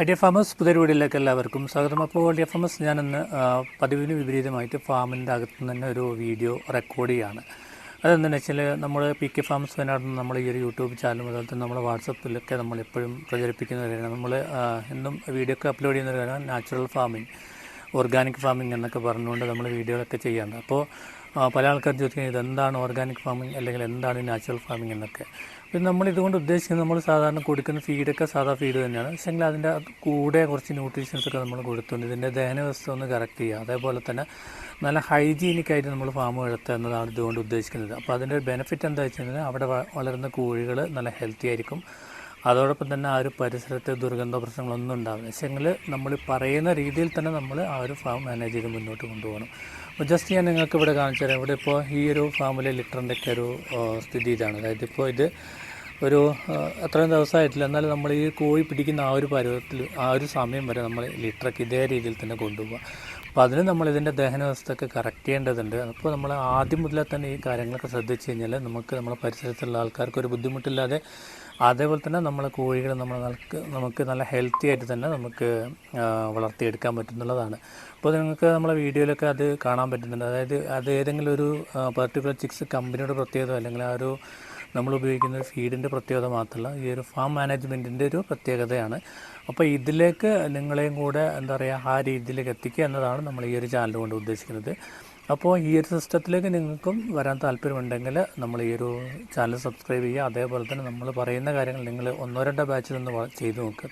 I D farmers പുതിയ വീഡിയോയിലേക്ക് എല്ലാവർക്കും സ്വാഗതം. അപ്പോൾ ഡി എഫ് എം എസ് ഞാനിന്ന് പതിവിന് വിപരീതമായിട്ട് ഫാമിന്റെ അകത്ത് തന്നെ ഒരു വീഡിയോ റെക്കോർഡ് ചെയ്യാണ്. അതെന്താണെന്ന് വെച്ചാൽ നമ്മൾ പി കെ ഫാംസ് വയനാട് നമ്മൾ ഈ ഒരു യൂട്യൂബ് ചാനൽ മുതൽ തന്നെ നമ്മൾ വാട്സപ്പിലൊക്കെ നമ്മൾ എപ്പോഴും പ്രചരിപ്പിക്കുന്ന കാര്യമാണ്. നമ്മൾ എന്നും വീഡിയോ ഒക്കെ അപ്ലോഡ് ചെയ്യുന്ന കാര്യമാണ് നാച്ചുറൽ ഫാമിംഗ്. ഓർഗാനിക് ഫാമിംഗ് എന്നൊക്കെ പറഞ്ഞുകൊണ്ട് നമ്മൾ വീഡിയോകളൊക്കെ ചെയ്യാറുണ്ട്. അപ്പോൾ പല ആൾക്കാർ ചോദിക്കുന്നത് ഇതെന്താണ് ഓർഗാനിക് ഫാമിംഗ് അല്ലെങ്കിൽ എന്താണ് നാച്ചുറൽ ഫാമിംഗ് എന്നൊക്കെ? പിന്നെ നമ്മൾ ഇതുകൊണ്ട് ഉദ്ദേശിക്കുന്നത് നമ്മൾ സാധാരണ കൊടുക്കുന്ന ഫീഡൊക്കെ സാധാ ഫീഡ് തന്നെയാണ്. പക്ഷേങ്കിൽ അതിന്റെ കൂടെ കുറച്ച് ന്യൂട്രീഷൻസ് ഒക്കെ നമ്മൾ കൊടുത്തുകൊണ്ട് ഇതിന്റെ ദഹന വ്യവസ്ഥ ഒന്ന് കറക്റ്റ് ചെയ്യുക. അതേപോലെ തന്നെ നല്ല ഹൈജീനിക് ആയിട്ട് നമ്മൾ ഫാം വളർത്തുക എന്നതാണ് ഇതുകൊണ്ട് ഉദ്ദേശിക്കുന്നത്. അപ്പോൾ അതിന്റെ ബെനിഫിറ്റ് എന്താ വെച്ചാൽ അവിടെ വളരുന്ന കോഴികൾ നല്ല ഹെൽത്തി ആയിരിക്കും. അതോടൊപ്പം തന്നെ ആ ഒരു പരിസരത്തെ ദുർഗന്ധ പ്രശ്നങ്ങളൊന്നും ഉണ്ടാവില്ല. പക്ഷേങ്കിൽ നമ്മൾ പറയുന്ന രീതിയിൽ തന്നെ നമ്മൾ ആ ഒരു ഫാം മാനേജ് ചെയ്ത് മുന്നോട്ട് കൊണ്ടുപോകണം. ജസ്റ്റ് ഞാൻ നിങ്ങൾക്ക് ഇവിടെ കാണിച്ചു തരാം ഇവിടെ ഇപ്പോൾ ഈ ഒരു ഫാമിലെ ലിറ്ററിന്റെ ഒക്കെ ഒരു സ്ഥിതി ഇതാണ്. അതായത് ഇപ്പോൾ ഇത് ഒരു അത്രയും ദിവസമായിട്ടില്ല. എന്നാലും നമ്മൾ ഈ കോഴി പിടിക്കുന്ന ആ ഒരു പരുവത്തിൽ ആ ഒരു സമയം വരെ നമ്മൾ ലിറ്ററൊക്കെ ഇതേ രീതിയിൽ തന്നെ കൊണ്ടുപോകുക അപ്പോൾ അതിന് നമ്മൾ ഇതിന്റെ ദഹന കറക്റ്റ് ചെയ്യേണ്ടതുണ്ട്. അപ്പോൾ നമ്മൾ ആദ്യം മുതലേ തന്നെ ഈ കാര്യങ്ങളൊക്കെ ശ്രദ്ധിച്ചു കഴിഞ്ഞാൽ നമുക്ക് നമ്മുടെ പരിസരത്തുള്ള ആൾക്കാർക്ക് ഒരു ബുദ്ധിമുട്ടില്ലാതെ അതേപോലെ തന്നെ നമ്മളെ കോഴികളെ നമ്മൾ നമുക്ക് നല്ല ഹെൽത്തി ആയിട്ട് തന്നെ നമുക്ക് വളർത്തിയെടുക്കാൻ പറ്റുന്നുള്ളതാണ്. അപ്പോൾ നിങ്ങൾക്ക് നമ്മളെ വീഡിയോയിലൊക്കെ അത് കാണാൻ പറ്റുന്നുണ്ട്. അതായത് അത് ഏതെങ്കിലും ഒരു പർട്ടിക്കുലർ ചിക്സ് കമ്പനിയുടെ പ്രത്യേകത അല്ലെങ്കിൽ ആ ഒരു നമ്മൾ ഉപയോഗിക്കുന്ന ഫീഡിന്റെ പ്രത്യേകത മാത്രമല്ല ഈ ഒരു ഫാം മാനേജ്മെന്റിന്റെ ഒരു പ്രത്യേകതയാണ്. അപ്പോൾ ഇതിലേക്ക് നിങ്ങളെയും കൂടെ എന്താ പറയുക ആ രീതിയിലേക്ക് എത്തിക്കുക എന്നതാണ് നമ്മൾ ഈ ഒരു ചാനൽ കൊണ്ട് ഉദ്ദേശിക്കുന്നത്. അപ്പോൾ ഈ ഒരു സിസ്റ്റത്തിലേക്ക് നിങ്ങൾക്കും വരാൻ താല്പര്യമുണ്ടെങ്കിൽ നമ്മൾ ഈ ഒരു ചാനൽ സബ്സ്ക്രൈബ് ചെയ്യുക. അതേപോലെ തന്നെ നമ്മൾ പറയുന്ന കാര്യങ്ങൾ നിങ്ങൾ ഒന്നോ രണ്ടോ ബാച്ചിൽ നിന്ന് ചെയ്തു നോക്കുക